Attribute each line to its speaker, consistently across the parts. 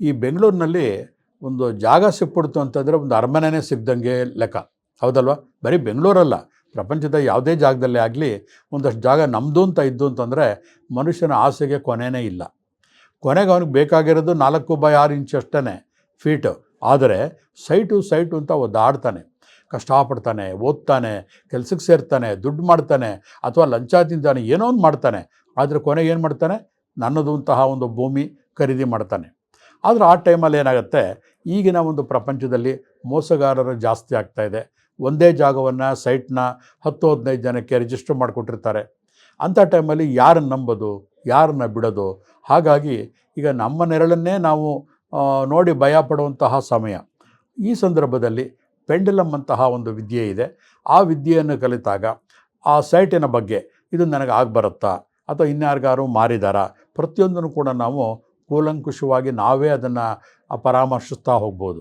Speaker 1: ಈ ಬೆಂಗಳೂರಿನಲ್ಲಿ ಒಂದು ಜಾಗ ಸಿಕ್ಬಿಡ್ತು ಅಂತಂದರೆ ಒಂದು ಅರಮನೆನೇ ಸಿಗ್ದಂಗೆ ಲೆಕ್ಕ. ಹೌದಲ್ವಾ? ಬರೀ ಬೆಂಗಳೂರಲ್ಲ, ಪ್ರಪಂಚದ ಯಾವುದೇ ಜಾಗದಲ್ಲೇ ಆಗಲಿ ಒಂದಷ್ಟು ಜಾಗ ನಮ್ಮದು ಅಂತ ಇದ್ದು ಅಂತಂದರೆ ಮನುಷ್ಯನ ಆಸೆಗೆ ಕೊನೆಯೇ ಇಲ್ಲ. ಕೊನೆಗೆ ಅವನಿಗೆ ಬೇಕಾಗಿರೋದು ನಾಲ್ಕು ಬೈ ಆರು ಇಂಚ್ ಅಷ್ಟೇ ಫೀಟು ಆದರೆ ಸೈಟು ಸೈಟು ಅಂತ ಒದ್ದಾಡ್ತಾನೆ. ಕಷ್ಟಪಡ್ತಾನೆ, ಓದ್ತಾನೆ, ಕೆಲಸಕ್ಕೆ ಸೇರ್ತಾನೆ, ದುಡ್ಡು ಮಾಡ್ತಾನೆ, ಅಥವಾ ಲಂಚ ತಿಂತಾನೆ ಏನೋ ಒಂದು ಮಾಡ್ತಾನೆ. ಆದರೆ ಕೊನೆಗೆ ಏನು ಮಾಡ್ತಾನೆ? ನನ್ನದು ಅಂತಹ ಒಂದು ಭೂಮಿ ಖರೀದಿ ಮಾಡ್ತಾನೆ. ಆದರೆ ಆ ಟೈಮಲ್ಲಿ ಏನಾಗುತ್ತೆ, ಈಗಿನ ಒಂದು ಪ್ರಪಂಚದಲ್ಲಿ ಮೋಸಗಾರರು ಜಾಸ್ತಿ ಆಗ್ತಾ ಇದೆ. ಒಂದೇ ಜಾಗವನ್ನು, ಸೈಟ್ನ ಹತ್ತು ಹದಿನೈದು ಜನಕ್ಕೆ ರಿಜಿಸ್ಟರ್ ಮಾಡಿಕೊಟ್ಟಿರ್ತಾರೆ. ಅಂಥ ಟೈಮಲ್ಲಿ ಯಾರನ್ನು ನಂಬೋದು, ಯಾರನ್ನ ಬಿಡೋದು? ಹಾಗಾಗಿ ಈಗ ನಮ್ಮ ನೆರಳನ್ನೇ ನಾವು ನೋಡಿ ಭಯ ಪಡುವಂತಹ ಸಮಯ. ಈ ಸಂದರ್ಭದಲ್ಲಿ ಪೆಂಡಲಮ್ ಅಂತಹ ಒಂದು ವಿದ್ಯೆ ಇದೆ. ಆ ವಿದ್ಯೆಯನ್ನು ಕಲಿತಾಗ ಆ ಸೈಟಿನ ಬಗ್ಗೆ ಇದು ನನಗೆ ಆಗ್ಬರುತ್ತಾ? ಅಥವಾ ಇನ್ಯಾರಿಗಾರು ಮಾರಿದಾರ? ಪ್ರತಿಯೊಂದನ್ನು ಕೂಡ ನಾವು ಕೂಲಂಕುಷವಾಗಿ ನಾವೇ ಅದನ್ನು ಪರಾಮರ್ಶಿಸ್ತಾ ಹೋಗ್ಬೋದು.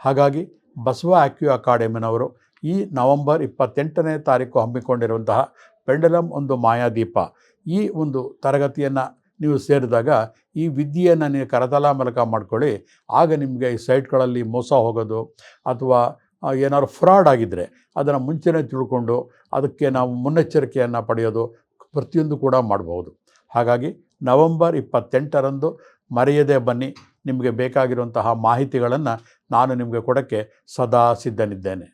Speaker 1: ಹಾಗಾಗಿ ಬಸವ ಆಕ್ಯೂ ಅಕಾಡೆಮಿನವರು ಈ ನವೆಂಬರ್ ಇಪ್ಪತ್ತೆಂಟನೇ ತಾರೀಕು ಹಮ್ಮಿಕೊಂಡಿರುವಂತಹ ಪೆಂಡಲಮ್ ಒಂದು ಮಾಯಾದೀಪ ಈ ಒಂದು ತರಗತಿಯನ್ನು ನೀವು ಸೇರಿದಾಗ ಈ ವಿದ್ಯೆಯನ್ನು ನೀವು ಕರತಲ ಮೂಲಕ ಮಾಡ್ಕೊಳ್ಳಿ. ಆಗ ನಿಮಗೆ ಈ ಸೈಟ್ಗಳಲ್ಲಿ ಮೋಸ ಹೋಗೋದು ಅಥವಾ ಏನಾದ್ರು ಫ್ರಾಡ್ ಆಗಿದ್ದರೆ ಅದನ್ನು ಮುಂಚೆನೇ ತಿಳ್ಕೊಂಡು ಅದಕ್ಕೆ ನಾವು ಮುನ್ನೆಚ್ಚರಿಕೆಯನ್ನು ಪಡೆಯೋದು ಪ್ರತಿಯೊಂದು ಕೂಡ ಮಾಡಬಹುದು ಹಾಗಾಗಿ ನವೆಂಬರ್ ಇಪ್ಪತ್ತೆಂಟರಂದು ಮರೆಯದೇ ಬನ್ನಿ. ನಿಮಗೆ ಬೇಕಾಗಿರುವಂತಹ ಮಾಹಿತಿಗಳನ್ನು ನಾನು ನಿಮಗೆ ಕೊಡೋಕ್ಕೆ ಸದಾ ಸಿದ್ಧನಿದ್ದೇನೆ.